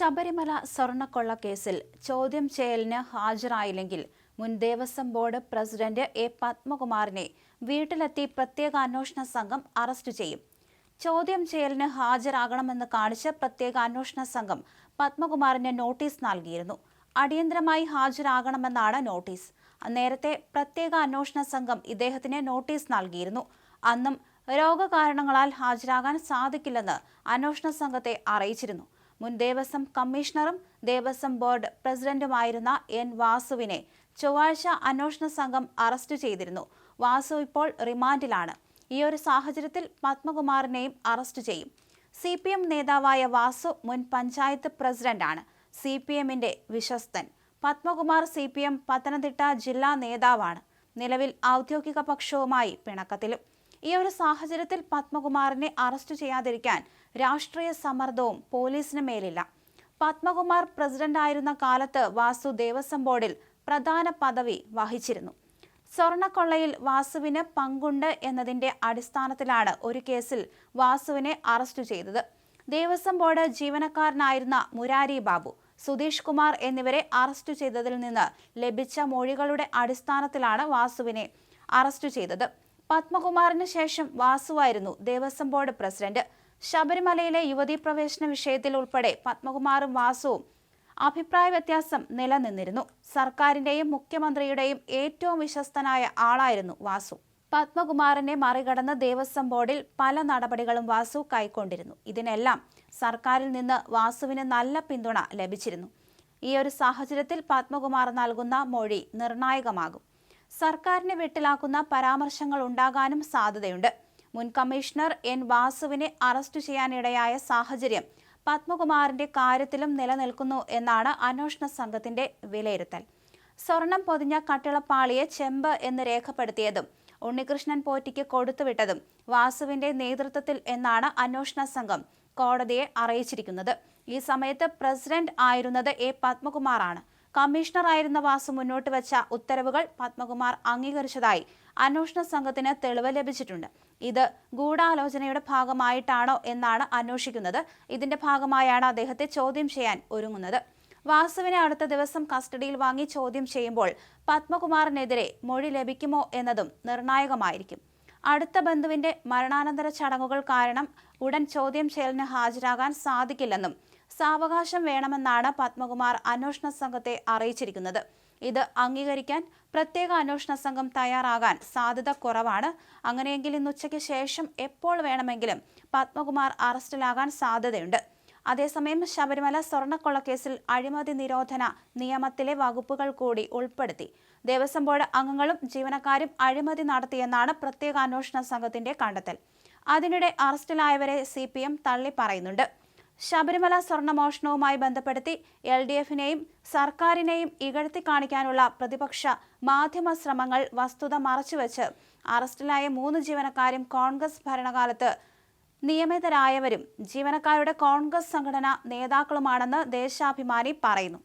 ശബരിമല സ്വർണക്കൊള്ള കേസിൽ ചോദ്യം ചെയ്യലിന് ഹാജരായില്ലെങ്കിൽ മുൻ ദേവസ്വം ബോർഡ് പ്രസിഡന്റ് എ പത്മകുമാറിനെ വീട്ടിലെത്തി പ്രത്യേക അന്വേഷണ സംഘം അറസ്റ്റ് ചെയ്യും. ചോദ്യം ചെയ്യലിന് ഹാജരാകണമെന്ന് കാണിച്ച് പ്രത്യേക അന്വേഷണ സംഘം പത്മകുമാറിന് നോട്ടീസ് നൽകിയിരുന്നു. അടിയന്തരമായി ഹാജരാകണമെന്നാണ് നോട്ടീസ്. നേരത്തെ പ്രത്യേക അന്വേഷണ സംഘം ഇദ്ദേഹത്തിന് നോട്ടീസ് നൽകിയിരുന്നു. അന്നും രോഗകാരണങ്ങളാൽ ഹാജരാകാൻ സാധിക്കില്ലെന്ന് അന്വേഷണ സംഘത്തെ അറിയിച്ചിരുന്നു. മുൻ ദേവസ്വം കമ്മീഷണറും ദേവസ്വം ബോർഡ് പ്രസിഡന്റുമായിരുന്ന എൻ വാസുവിനെ ചൊവ്വാഴ്ച അന്വേഷണ സംഘം അറസ്റ്റ് ചെയ്തിരുന്നു. വാസു ഇപ്പോൾ റിമാൻഡിലാണ്. ഈ ഒരു സാഹചര്യത്തിൽ പത്മകുമാറിനെയും അറസ്റ്റ് ചെയ്യും. സി പി എം നേതാവായ വാസു മുൻ പഞ്ചായത്ത് പ്രസിഡന്റാണ്. സി പി എമ്മിന്റെ വിശ്വസ്തൻ. Padmakumar C P M Pathanamthitta ജില്ലാ നേതാവാണ്. നിലവിൽ ഔദ്യോഗിക പക്ഷവുമായി പിണക്കത്തിലും. ഈ ഒരു സാഹചര്യത്തിൽ പത്മകുമാറിനെ അറസ്റ്റ് ചെയ്യാതിരിക്കാൻ രാഷ്ട്രീയ സമ്മർദ്ദവും പോലീസിന് മേലില്ല. പത്മകുമാർ പ്രസിഡന്റായിരുന്ന കാലത്ത് വാസു ദേവസ്വം ബോർഡിൽ പ്രധാന പദവി വഹിച്ചിരുന്നു. സ്വർണക്കൊള്ളയിൽ വാസുവിന് പങ്കുണ്ട് എന്നതിന്റെ അടിസ്ഥാനത്തിലാണ് ഒരു കേസിൽ വാസുവിനെ അറസ്റ്റ് ചെയ്തത്. ദേവസ്വം ബോർഡ് ജീവനക്കാരനായിരുന്ന മുരാരി ബാബു സുധീഷ് കുമാർ എന്നിവരെ അറസ്റ്റ് ചെയ്തതിൽ നിന്ന് ലഭിച്ച മൊഴികളുടെ അടിസ്ഥാനത്തിലാണ് വാസുവിനെ അറസ്റ്റ് ചെയ്തത്. പത്മകുമാറിന് ശേഷം വാസുവായിരുന്നു ദേവസ്വം ബോർഡ് പ്രസിഡന്റ്. ശബരിമലയിലെ യുവതീ പ്രവേശന വിഷയത്തിൽ ഉൾപ്പെടെ പത്മകുമാറും വാസുവും അഭിപ്രായ വ്യത്യാസം നിലനിന്നിരുന്നു. സർക്കാരിന്റെയും മുഖ്യമന്ത്രിയുടെയും ഏറ്റവും വിശ്വസ്തനായ ആളായിരുന്നു വാസു. പത്മകുമാറിനെ മറികടന്ന് ദേവസ്വം ബോർഡിൽ പല നടപടികളും വാസു കൈക്കൊണ്ടിരുന്നു. ഇതിനെല്ലാം സർക്കാരിൽ നിന്ന് വാസുവിന് നല്ല പിന്തുണ ലഭിച്ചിരുന്നു. ഈ ഒരു സാഹചര്യത്തിൽ പത്മകുമാർ നൽകുന്ന മൊഴി നിർണായകമാകും. സർക്കാരിനെ വെട്ടിലാക്കുന്ന പരാമർശങ്ങൾ ഉണ്ടാകാനും സാധ്യതയുണ്ട്. മുൻ കമ്മീഷണർ എൻ വാസുവിനെ അറസ്റ്റ് ചെയ്യാനിടയായ സാഹചര്യം പത്മകുമാറിന്റെ കാര്യത്തിലും നിലനിൽക്കുന്നു എന്നാണ് അന്വേഷണ സംഘത്തിന്റെ വിലയിരുത്തൽ. സ്വർണം പൊതിഞ്ഞ കട്ടിളപ്പാളിയെ ചെമ്പ് എന്ന് രേഖപ്പെടുത്തിയതും ഉണ്ണികൃഷ്ണൻ പോറ്റിക്ക് കൊടുത്തുവിട്ടതും വാസുവിന്റെ നേതൃത്വത്തിൽ എന്നാണ് അന്വേഷണ സംഘം കോടതിയെ അറിയിച്ചിരിക്കുന്നത്. ഈ സമയത്ത് പ്രസിഡന്റ് ആയിരുന്നത് എ പത്മകുമാറാണ്. കമ്മീഷണറായിരുന്ന വാസു മുന്നോട്ട് വച്ച ഉത്തരവുകൾ പത്മകുമാർ അംഗീകരിച്ചതായി അന്വേഷണ സംഘത്തിന് തെളിവ് ലഭിച്ചിട്ടുണ്ട്. ഇത് ഗൂഢാലോചനയുടെ ഭാഗമായിട്ടാണോ എന്നാണ് അന്വേഷിക്കുന്നത്. ഇതിന്റെ ഭാഗമായാണ് അദ്ദേഹത്തെ ചോദ്യം ചെയ്യാൻ ഒരുങ്ങുന്നത്. വാസുവിനെ അടുത്ത ദിവസം കസ്റ്റഡിയിൽ വാങ്ങി ചോദ്യം ചെയ്യുമ്പോൾ പത്മകുമാറിനെതിരെ മൊഴി ലഭിക്കുമോ എന്നതും നിർണായകമായിരിക്കും. അടുത്ത ബന്ധുവിന്റെ മരണാനന്തര ചടങ്ങുകൾ കാരണം ഉടൻ ചോദ്യം ചെയ്യലിന് ഹാജരാകാൻ സാധിക്കില്ലെന്നും സാവകാശം വേണമെന്നാണ് പത്മകുമാർ അന്വേഷണ സംഘത്തെ അറിയിച്ചിരിക്കുന്നത്. ഇത് അംഗീകരിക്കാൻ പ്രത്യേക അന്വേഷണ സംഘം തയ്യാറാകാൻ സാധ്യത കുറവാണ്. അങ്ങനെയെങ്കിൽ ഇന്ന് ഉച്ചയ്ക്ക് ശേഷം എപ്പോൾ വേണമെങ്കിലും പത്മകുമാർ അറസ്റ്റിലാകാൻ സാധ്യതയുണ്ട്. അതേസമയം ശബരിമല സ്വർണക്കൊള്ളക്കേസിൽ അഴിമതി നിരോധന നിയമത്തിലെ വകുപ്പുകൾ കൂടി ഉൾപ്പെടുത്തി. ദേവസ്വം ബോർഡ് അംഗങ്ങളും ജീവനക്കാരും അഴിമതി നടത്തിയെന്നാണ് പ്രത്യേക അന്വേഷണ സംഘത്തിന്റെ കണ്ടെത്തൽ. അതിനിടെ അറസ്റ്റിലായവരെ സി പി എം തള്ളി പറയുന്നുണ്ട് ശബരിമല സ്വർണമോഷണവുമായി ബന്ധപ്പെടുത്തി എൽ ഡി എഫിനെയും സർക്കാരിനെയും ഇകഴ്ത്തി കാണിക്കാനുള്ള പ്രതിപക്ഷ മാധ്യമ ശ്രമങ്ങൾ വസ്തുത മറച്ചുവെച്ച് അറസ്റ്റിലായ മൂന്ന് ജീവനക്കാരും കോൺഗ്രസ് ഭരണകാലത്ത് നിയമിതരായവരും ജീവനക്കാരുടെ കോൺഗ്രസ് സംഘടന നേതാക്കളുമാണെന്ന് ദേശാഭിമാനി പറയുന്നു.